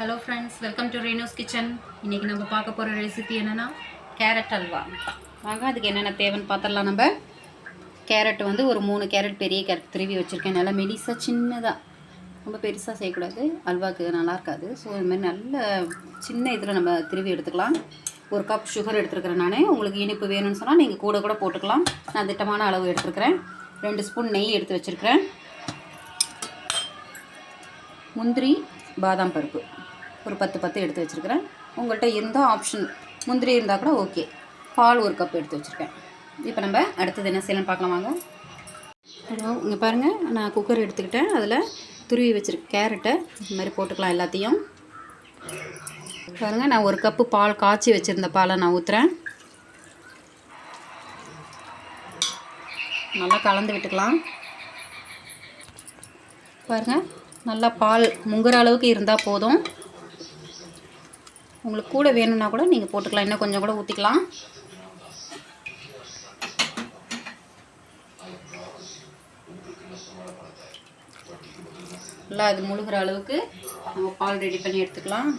Hello friends welcome to Reno's kitchen இன்றைக்கி நம்ம பார்க்க போகிற ரெசிபி என்னென்னா கேரட் அல்வா. வாங்க அதுக்கு என்னென்ன தேவைன்னு பார்த்துடலாம் நம்ம. கேரட் வந்து ஒரு மூணு கேரட் பெரிய கேரட் திருவி வச்சுருக்கேன். நல்லா மெலிசாக சின்னதாக ரொம்ப பெருசாக செய்யக்கூடாது. அல்வாவுக்கு நல்லா இருக்காது. ஸோ இதுமாதிரி நல்ல சின்ன இதில் நம்ம திருவி எடுத்துக்கலாம். ஒரு கப் சுகர் எடுத்துருக்கிறேன் நான். உங்களுக்கு இனிப்பு வேணும்னு சொன்னால் நீங்கள் கூட கூட போட்டுக்கலாம். நான் திட்டமான அளவு எடுத்துருக்கிறேன். ரெண்டு ஸ்பூன் நெய் எடுத்து வச்சுருக்கிறேன். முந்திரி பாதாம் பருப்பு. ஒரு பத்து பத்து எடுத்து வச்சுருக்கிறேன். உங்கள்கிட்ட இருந்தால் ஆப்ஷன் முந்திரி இருந்தால் கூட ஓகே பால் ஒரு கப் எடுத்து வச்சுருக்கேன். இப்போ நம்ம அடுத்தது என்ன செய்யலாம் பார்க்கலாம் வாங்க. ஹலோ இங்கே பாருங்கள் நான் குக்கர் எடுத்துக்கிட்டேன். அதில் துருவி வச்சுருக்க கேரட்டை இந்த மாதிரி போட்டுக்கலாம் எல்லாத்தையும். பாருங்கள் நான் ஒரு கப்பு பால் காய்ச்சி வச்சுருந்த பாலை நான் ஊற்றுறேன் நல்லா கலந்து விட்டுக்கலாம். பாருங்கள் நல்லா பால் முங்குற அளவுக்கு இருந்தால் போதும். உங்களுக்கு கூட வேணும்னா கூட நீங்கள் போட்டுக்கலாம். இன்னும் கொஞ்சம் கூட ஊற்றிக்கலாம் நல்லா அது முழுகிற அளவுக்கு நம்ம பால் ரெடி பண்ணி எடுத்துக்கலாம்.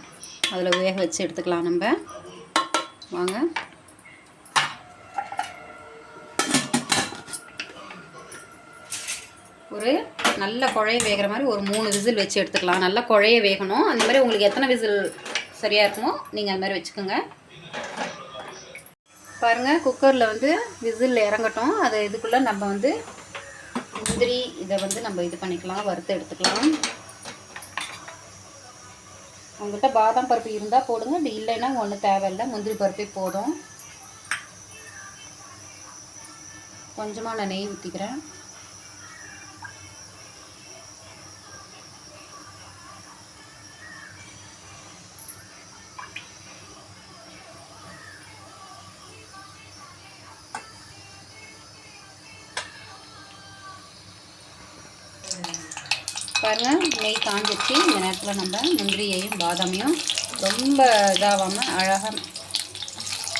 அதில் வேக வச்சு எடுத்துக்கலாம் நம்ம. வாங்க ஒரு நல்ல குழைய வேகிற மாதிரி ஒரு மூணு விசில் வச்சு எடுத்துக்கலாம். நல்லா குழைய வேகணும். அந்த மாதிரி உங்களுக்கு எத்தனை விசில் சரியாக இருக்குமோ நீங்கள் அந்த மாதிரி வச்சுக்கோங்க. பாருங்கள் குக்கரில் வந்து விசில் இறங்கட்டும். அது இதுக்குள்ளே நம்ம வந்து முந்திரி இதை வந்து நம்ம இது பண்ணிக்கலாம் வறுத்து எடுத்துக்கலாம். உங்கள்கிட்ட பாதாம் பருப்பு இருந்தால் போடுங்க. அப்படி இல்லைன்னா ஒன்றும் தேவையில்லை. முந்திரி பருப்பே போதும். கொஞ்சமாக நான் நெய் ஊற்றிக்கிறேன் பாருங்கள் நெய் காஞ்சிச்சு இந்த நேரத்தில் நம்ம முந்திரியையும் பாதாமையும் ரொம்ப இதாகாமல் அழகாக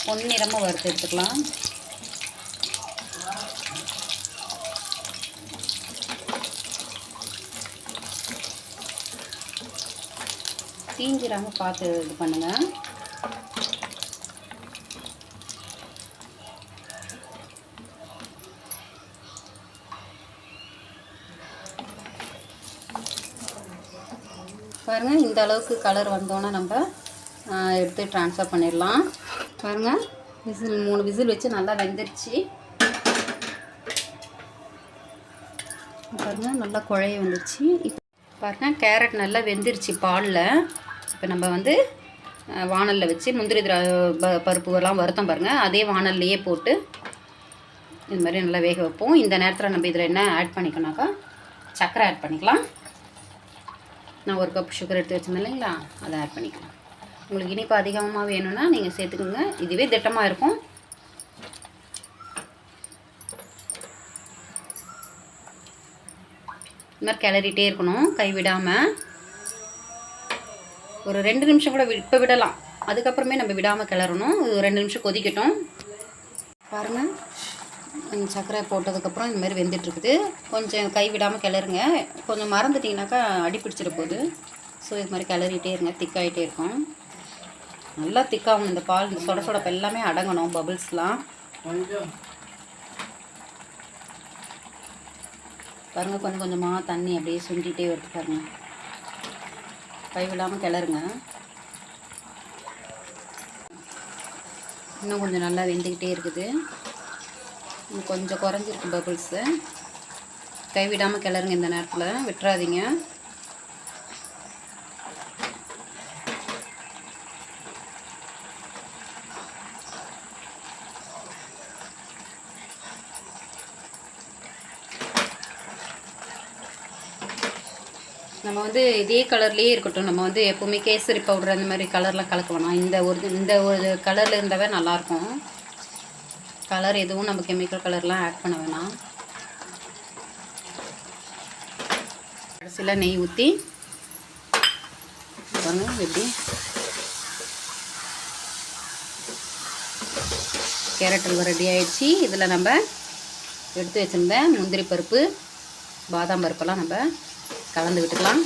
பொன்னிறமாக வறுத்து எடுத்துக்கலாம். தீஞ்சிடாமல் பார்த்து இது பண்ணுங்கள் பாருங்கள் இந்த அளவுக்கு கலர் வந்தோன்னே நம்ம எடுத்து ட்ரான்ஸ்ஃபர் பண்ணிடலாம். பாருங்கள் விசில் மூணு விசில் வச்சு நல்லா வெந்துருச்சு. பாருங்கள் நல்லா குழைய வந்துருச்சு. இப்போ பாருங்கள் கேரட் நல்லா வெந்துருச்சு பாலில். இப்போ நம்ம வந்து வானலில் வச்சு முந்திரி திரா ப- பருப்பு எல்லாம் வறுத்தோம் பாருங்கள் அதே வானல்லையே போட்டு இது மாதிரி நல்லா வேக வைப்போம். இந்த நேரத்தில் நம்ம இதில் என்ன ஆட் பண்ணிக்கணாக்கா சர்க்கரை ஆட் பண்ணிக்கலாம். நான் ஒரு கப் சுகர் எடுத்து வச்சிருந்தேன் இல்லைங்களா? அதை ஆட் பண்ணிக்கலாம். உங்களுக்கு இனிப்பு அதிகமாக வேணும்னா நீங்கள் சேர்த்துக்கோங்க. இதுவே திட்டமாக இருக்கும். இந்த மாதிரி கிளறிட்டே இருக்கணும். கைவிடாமல் ஒரு ரெண்டு நிமிஷம் கூட இப்போ விடலாம். அதுக்கப்புறமே நம்ம விடாமல் கிளறணும். ரெண்டு நிமிஷம் கொதிக்கட்டும். பாருங்கள் சர்க்கரை போட்டதுக்கப்புறம் இந்த மாதிரி வெந்துட்டுருக்குது. கொஞ்சம் கை விடாமல் கிளறுங்க. கொஞ்சம் மறந்துட்டிங்கனாக்கா அடி பிடிச்சிட போகுது. ஸோ இது மாதிரி கிளறிட்டே இருங்க. திக்காயிட்டே இருக்கும். நல்லா திக்காகும். இந்த பால் இந்த சொட சொடப்பு எல்லாமே அடங்கணும் பபிள்ஸ்லாம் பாருங்க கொஞ்சம் கொஞ்சமாக தண்ணி அப்படியே சுண்டிகிட்டே வருது பாருங்க. கை விடாமல் கிளறுங்க. இன்னும் கொஞ்சம் நல்லா வெந்துக்கிட்டே இருக்குது. கொஞ்சம் குறைஞ்சிருக்கு பபிள்ஸு கைவிடாமல் கிளறுங்க இந்த நேரத்தில். விட்டுறாதீங்க. நம்ம வந்து இதே கலர்லேயே இருக்கட்டும். நம்ம வந்து எப்போவுமே கேசரி பவுடர் அந்த மாதிரி கலர்லாம் கலக்க வேணாம். இந்த ஒரு இந்த ஒரு கலரில் இருந்தாவே நல்லாயிருக்கும் கலர் எதுவும் நம்ம கெமிக்கல் கலர்லாம் ஆட் பண்ண வேணாம். கடைசியில் நெய் ஊற்றி பாருங்க எப்படி? கேரட் அல்வா ரெடி ஆயிடுச்சு. இதில் நம்ம எடுத்து வச்சுருந்த முந்திரி பருப்பு பாதாம் பருப்பெல்லாம் நம்ம கலந்து விட்டுக்கலாம்.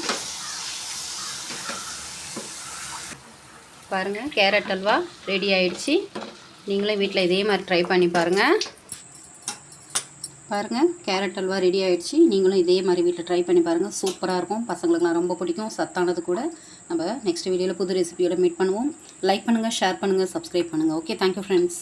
பாருங்கள் கேரட் அல்வா ரெடி ஆயிடுச்சு. நீங்களும் வீட்டில் இதே மாதிரி ட்ரை பண்ணி பாருங்கள் பாருங்கள் கேரட் அல்வா ரெடி ஆகிடுச்சு நீங்களும் இதே மாதிரி வீட்டில் ட்ரை பண்ணி பாருங்கள் சூப்பராக இருக்கும். பசங்களுக்குலாம் ரொம்ப பிடிக்கும். சத்தானது கூட. நம்ம நெக்ஸ்ட் வீடியோவில் புது ரெசிபியோட மீட் பண்ணுவோம். லைக் பண்ணுங்கள் ஷேர் பண்ணுங்கள் சப்ஸ்கிரைப் பண்ணுங்கள் ஓகே தேங்க்யூ ஃப்ரெண்ட்ஸ்